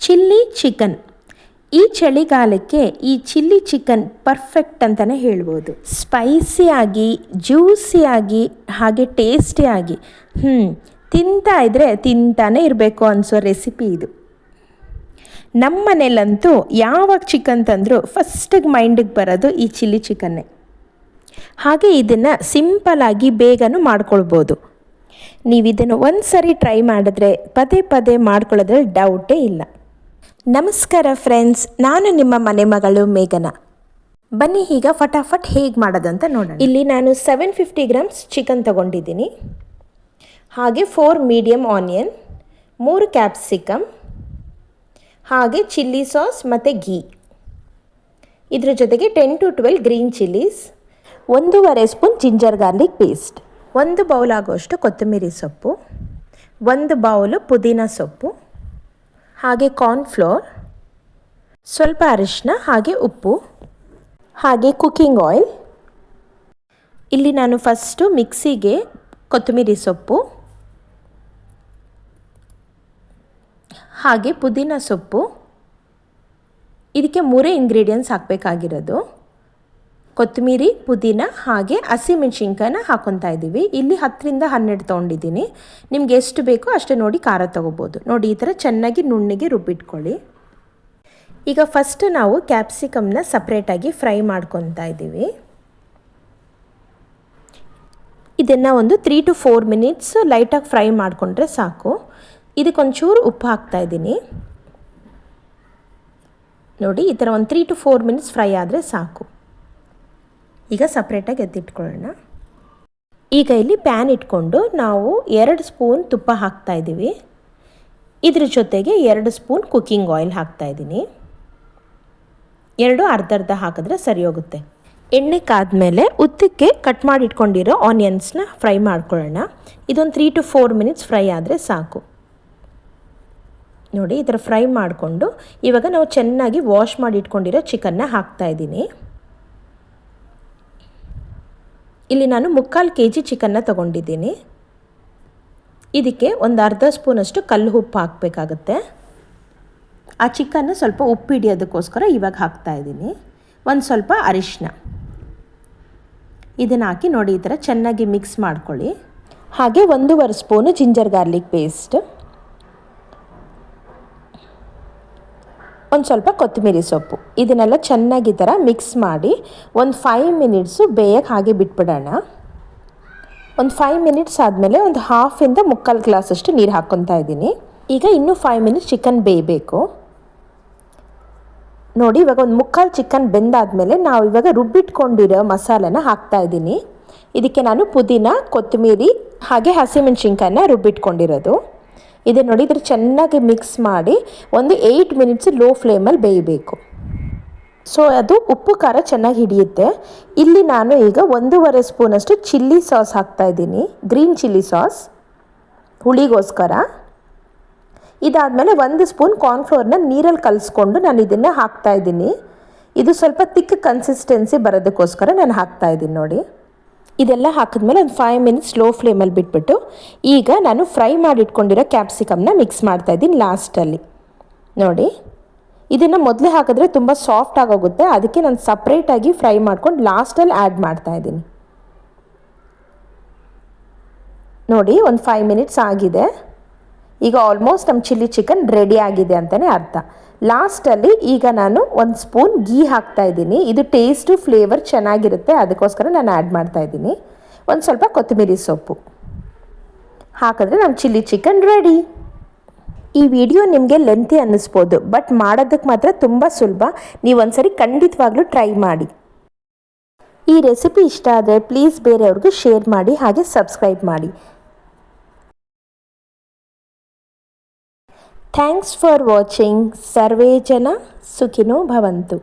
Chilli chicken. ಈ ಚಳಿಗಾಲಕ್ಕೆ ಈ chilli chicken perfect ಅಂತಲೇ ಹೇಳ್ಬೋದು. ಸ್ಪೈಸಿಯಾಗಿ, ಜ್ಯೂಸಿಯಾಗಿ, ಹಾಗೆ ಟೇಸ್ಟಿಯಾಗಿ. ಹ್ಞೂ ತಿಂತಾ ಇದ್ದರೆ ತಿಂತಾನೇ ಇರಬೇಕು ಅನಿಸೋ ರೆಸಿಪಿ ಇದು. ನಮ್ಮ ಮನೇಲಂತೂ ಯಾವಾಗ ಚಿಕನ್ ತಂದರೂ ಫಸ್ಟಿಗೆ ಮೈಂಡಿಗೆ ಬರೋದು ಈ ಚಿಲ್ಲಿ ಚಿಕನ್ನೇ. ಹಾಗೆ ಇದನ್ನು ಸಿಂಪಲಾಗಿ ಬೇಗನೂ ಮಾಡ್ಕೊಳ್ಬೋದು. ನೀವು ಇದನ್ನು ಒಂದು ಸರಿ ಟ್ರೈ ಮಾಡಿದ್ರೆ ಪದೇ ಪದೇ ಮಾಡ್ಕೊಳ್ಳೋದ್ರಲ್ಲಿ ಡೌಟೇ ಇಲ್ಲ. ನಮಸ್ಕಾರ ಫ್ರೆಂಡ್ಸ್ ನಾನು ನಿಮ್ಮ ಮನೆ ಮಗಳು ಮೇಘನ. ಬನ್ನಿ ಈಗ ಫಟಾಫಟ್ ಹೇಗೆ ಮಾಡೋದಂತ ನೋಡೋಣ. ಇಲ್ಲಿ ನಾನು ಸೆವೆನ್ ಫಿಫ್ಟಿ ಗ್ರಾಮ್ಸ್ ಚಿಕನ್ ತಗೊಂಡಿದ್ದೀನಿ. ಹಾಗೆ ಫೋರ್ ಮೀಡಿಯಮ್ ಆನಿಯನ್ ಮೂರು ಕ್ಯಾಪ್ಸಿಕಮ್ ಹಾಗೆ ಚಿಲ್ಲಿ ಸಾಸ್ ಮತ್ತು ಘೀ ಇದ್ರ ಜೊತೆಗೆ ten to twelve green chillies ಒಂದೂವರೆ ಸ್ಪೂನ್ ಜಿಂಜರ್ ಗಾರ್ಲಿಕ್ ಪೇಸ್ಟ್ ಒಂದು ಬೌಲ್ ಆಗೋಷ್ಟು ಕೊತ್ತಂಬರಿ ಸೊಪ್ಪು, ಒಂದು ಬೌಲು ಪುದೀನ ಸೊಪ್ಪು ಹಾಗೆ ಕಾರ್ನ್ ಫ್ಲೋರ್ ಸ್ವಲ್ಪ ಅರಿಶಿನ ಹಾಗೆ ಉಪ್ಪು, ಹಾಗೆ ಕುಕ್ಕಿಂಗ್ ಆಯಿಲ್ ಇಲ್ಲಿ ನಾನು ಫಸ್ಟು ಮಿಕ್ಸಿಗೆ ಕೊತ್ತಂಬರಿ ಸೊಪ್ಪು, ಹಾಗೆ ಪುದೀನ ಸೊಪ್ಪು. ಇದಕ್ಕೆ ಮೂರೇ ಇಂಗ್ರೀಡಿಯೆಂಟ್ಸ್ ಹಾಕಬೇಕಾಗಿರೋದು. ಕೊತ್ತಂಬರಿ, ಪುದೀನ ಹಾಗೆ ಹಸಿಮೆಣ್ಸಿನ್ಕಾಯನ್ನ ಹಾಕೊತಾ ಇದ್ದೀವಿ. ಇಲ್ಲಿ ಹತ್ತರಿಂದ ಹನ್ನೆರಡು ತೊಗೊಂಡಿದ್ದೀನಿ. ನಿಮ್ಗೆ ಎಷ್ಟು ಬೇಕೋ ಅಷ್ಟೇ ನೋಡಿ ಖಾರ ತೊಗೋಬೋದು. ನೋಡಿ, ಈ ಥರ ಚೆನ್ನಾಗಿ ನುಣ್ಣಗೆ ರುಬ್ಬಿಟ್ಕೊಳ್ಳಿ. ಈಗ ಫಸ್ಟ್ ನಾವು ಕ್ಯಾಪ್ಸಿಕಮ್ನ ಸಪ್ರೇಟಾಗಿ ಫ್ರೈ ಮಾಡ್ಕೊತಾ ಇದ್ದೀವಿ. ಇದನ್ನು ಒಂದು ತ್ರೀ ಟು ಫೋರ್ ಮಿನಿಟ್ಸ್ ಲೈಟಾಗಿ ಫ್ರೈ ಮಾಡಿಕೊಂಡ್ರೆ ಸಾಕು. ಇದಕ್ಕೊಂಚೂರು ಉಪ್ಪು ಹಾಕ್ತಾ ಇದ್ದೀನಿ. ನೋಡಿ, ಈ ಥರ ಒಂದು three to four minutes fry ಆದರೆ ಸಾಕು. ಈಗ ಸಪ್ರೇಟಾಗಿ ಎದ್ದಿಟ್ಕೊಳ್ಳೋಣ ಈಗ ಇಲ್ಲಿ ಪ್ಯಾನ್ ಇಟ್ಕೊಂಡು ನಾವು ಎರಡು ಸ್ಪೂನ್ ತುಪ್ಪ ಹಾಕ್ತಾ ಇದ್ದೀವಿ. ಇದ್ರ ಜೊತೆಗೆ ಎರಡು ಸ್ಪೂನ್ ಕುಕ್ಕಿಂಗ್ ಆಯಿಲ್ ಹಾಕ್ತಾ ಇದ್ದೀನಿ. ಎರಡು ಅರ್ಧ ಅರ್ಧ ಹಾಕಿದ್ರೆ ಸರಿ ಹೋಗುತ್ತೆ. ಎಣ್ಣೆ ಕಾದ್ಮೇಲೆ ಉದ್ದಕ್ಕೆ ಕಟ್ ಮಾಡಿ ಇಟ್ಕೊಂಡಿರೋ ಆನಿಯನ್ಸ್ನ ಫ್ರೈ ಮಾಡ್ಕೊಳ್ಳೋಣ. ಇದೊಂದು three to four minutes fry ಆದರೆ ಸಾಕು. ನೋಡಿ, ಈ ಥರ ಫ್ರೈ ಮಾಡಿಕೊಂಡು ಇವಾಗ ನಾವು ಚೆನ್ನಾಗಿ ವಾಶ್ ಮಾಡಿ ಇಟ್ಕೊಂಡಿರೋ ಚಿಕನ್ನ ಹಾಕ್ತಾ ಇದ್ದೀನಿ ಇಲ್ಲಿ ನಾನು ಮುಕ್ಕಾಲು ಕೆ ಜಿ ಚಿಕನ್ನ ತಗೊಂಡಿದ್ದೀನಿ. ಇದಕ್ಕೆ ಒಂದು ಅರ್ಧ ಸ್ಪೂನಷ್ಟು ಕಲ್ಲು ಉಪ್ಪು ಹಾಕಬೇಕಾಗತ್ತೆ. ಆ ಚಿಕನ್ನು ಸ್ವಲ್ಪ ಉಪ್ಪು ಹಿಡಿಯೋದಕ್ಕೋಸ್ಕರ ಇವಾಗ ಹಾಕ್ತಾ ಇದ್ದೀನಿ. ಒಂದು ಸ್ವಲ್ಪ ಅರಿಶಿನ ಇದನ್ನು ಹಾಕಿ ನೋಡಿ ಈ ಥರ ಚೆನ್ನಾಗಿ ಮಿಕ್ಸ್ ಮಾಡ್ಕೊಳ್ಳಿ. ಹಾಗೆ ಒಂದೂವರೆ ಸ್ಪೂನು ಜಿಂಜರ್ ಗಾರ್ಲಿಕ್ ಪೇಸ್ಟ್. ಒಂದು ಸ್ವಲ್ಪ ಕೊತ್ತಂಬರಿ ಸೊಪ್ಪು. ಇದನ್ನೆಲ್ಲ ಚೆನ್ನಾಗಿ ಥರ ಮಿಕ್ಸ್ ಮಾಡಿ ಒಂದು ಫೈವ್ ಮಿನಿಟ್ಸು ಬೇಯಕ್ಕೆ ಹಾಗೆ ಬಿಟ್ಬಿಡೋಣ. ಒಂದು ಫೈವ್ ಮಿನಿಟ್ಸ್ ಆದಮೇಲೆ ಒಂದು ಹಾಫಿಂದ ಮುಕ್ಕಾಲು ಗ್ಲಾಸಷ್ಟು ನೀರು ಹಾಕ್ಕೊತಾ ಇದ್ದೀನಿ. ಈಗ ಇನ್ನೂ ಫೈವ್ ಮಿನಿಟ್ಸ್ ಚಿಕನ್ ಬೇಯಬೇಕು. ನೋಡಿ, ಇವಾಗ ಒಂದು ಮುಕ್ಕಾಲು ಚಿಕನ್ ಬೆಂದಾದಮೇಲೆ ನಾವು ಇವಾಗ ರುಬ್ಬಿಟ್ಕೊಂಡಿರೋ ಮಸಾಲೆನ ಹಾಕ್ತಾ ಇದ್ದೀನಿ. ಇದಕ್ಕೆ ನಾನು ಪುದೀನ, ಕೊತ್ತಂಬರಿ ಹಾಗೆ ಹಸಿಮೆಣಸಿನ್ಕಾಯನ್ನ ರುಬ್ಬಿಟ್ಕೊಂಡಿರೋದು. ಇದು ನೋಡಿ, ಇದ್ರ ಚೆನ್ನಾಗಿ ಮಿಕ್ಸ್ ಮಾಡಿ ಒಂದು ಏಯ್ಟ್ ಮಿನಿಟ್ಸ್ ಲೋ ಫ್ಲೇಮಲ್ಲಿ ಬೇಯಬೇಕು. ಸೊ ಅದು ಉಪ್ಪು ಖಾರ ಚೆನ್ನಾಗಿ ಹಿಡಿಯುತ್ತೆ. ಇಲ್ಲಿ ನಾನು ಈಗ ಒಂದೂವರೆ ಸ್ಪೂನಷ್ಟು ಚಿಲ್ಲಿ ಸಾಸ್ ಹಾಕ್ತಾ ಇದ್ದೀನಿ. ಗ್ರೀನ್ ಚಿಲ್ಲಿ ಸಾಸ್ ಹುಳಿಗೋಸ್ಕರ. ಇದಾದಮೇಲೆ ಒಂದು ಸ್ಪೂನ್ ಕಾರ್ನ್ಫ್ಲೋರ್ನ ನೀರಲ್ಲಿ ಕಲಿಸ್ಕೊಂಡು ನಾನು ಇದನ್ನು ಹಾಕ್ತಾ ಇದ್ದೀನಿ. ಇದು ಸ್ವಲ್ಪ ತಿಕ್ ಕನ್ಸಿಸ್ಟೆನ್ಸಿ ಬರೋದಕ್ಕೋಸ್ಕರ ನಾನು ಹಾಕ್ತಾ ಇದ್ದೀನಿ ನೋಡಿ. ಇದೆಲ್ಲ ಹಾಕಿದ್ಮೇಲೆ ಒಂದು ಫೈವ್ ಮಿನಿಟ್ಸ್ ಲೋ ಫ್ಲೇಮಲ್ಲಿ ಬಿಟ್ಬಿಟ್ಟು ಈಗ ನಾನು ಫ್ರೈ ಮಾಡಿಟ್ಕೊಂಡಿರೋ ಕ್ಯಾಪ್ಸಿಕಮ್ನ ಮಿಕ್ಸ್ ಮಾಡ್ತಾ ಇದ್ದೀನಿ ಲಾಸ್ಟಲ್ಲಿ ನೋಡಿ, ಇದನ್ನು ಮೊದಲೇ ಹಾಕಿದ್ರೆ ತುಂಬ ಸಾಫ್ಟ್ ಆಗೋಗುತ್ತೆ. ಅದಕ್ಕೆ ನಾನು ಸಪ್ರೇಟಾಗಿ ಫ್ರೈ ಮಾಡ್ಕೊಂಡು ಲಾಸ್ಟಲ್ಲಿ ಆ್ಯಡ್ ಮಾಡ್ತಾ ಇದ್ದೀನಿ. ನೋಡಿ, ಒಂದು ಫೈವ್ ಮಿನಿಟ್ಸ್ ಆಗಿದೆ. ಈಗ ಆಲ್ಮೋಸ್ಟ್ ನಮ್ಮ ಚಿಲ್ಲಿ ಚಿಕನ್ ರೆಡಿ ಆಗಿದೆ ಅಂತಲೇ ಅರ್ಥ. ಲಾಸ್ಟಲ್ಲಿ ಈಗ ನಾನು ಒಂದು ಸ್ಪೂನ್ ಗೀ ಹಾಕ್ತಾ ಇದ್ದೀನಿ. ಇದು ಟೇಸ್ಟು ಫ್ಲೇವರ್ ಚೆನ್ನಾಗಿರುತ್ತೆ. ಅದಕ್ಕೋಸ್ಕರ ನಾನು ಆ್ಯಡ್ ಮಾಡ್ತಾ ಇದ್ದೀನಿ. ಒಂದು ಸ್ವಲ್ಪ ಕೊತ್ತಂಬರಿ ಸೊಪ್ಪು. ಹಾಕಿದ್ರೆ ನಮ್ಮ ಚಿಲ್ಲಿ ಚಿಕನ್ ರೆಡಿ ಈ ವಿಡಿಯೋ ನಿಮಗೆ ಲೆಂತಿ ಅನ್ನಿಸ್ಬೋದು. ಬಟ್ ಮಾಡೋದಕ್ಕೆ ಮಾತ್ರ ತುಂಬ ಸುಲಭ. ನೀವು ಒಂದ್ಸರಿ ಖಂಡಿತವಾಗ್ಲೂ ಟ್ರೈ ಮಾಡಿ. ಈ ರೆಸಿಪಿ ಇಷ್ಟ ಆದರೆ ಪ್ಲೀಸ್ ಬೇರೆಯವ್ರಿಗೂ ಶೇರ್ ಮಾಡಿ. ಹಾಗೆ ಸಬ್ಸ್ಕ್ರೈಬ್ ಮಾಡಿ. థ్యాంక్స్ ఫర్ వాచింగ్ సర్వేజన సుఖినో భవంతు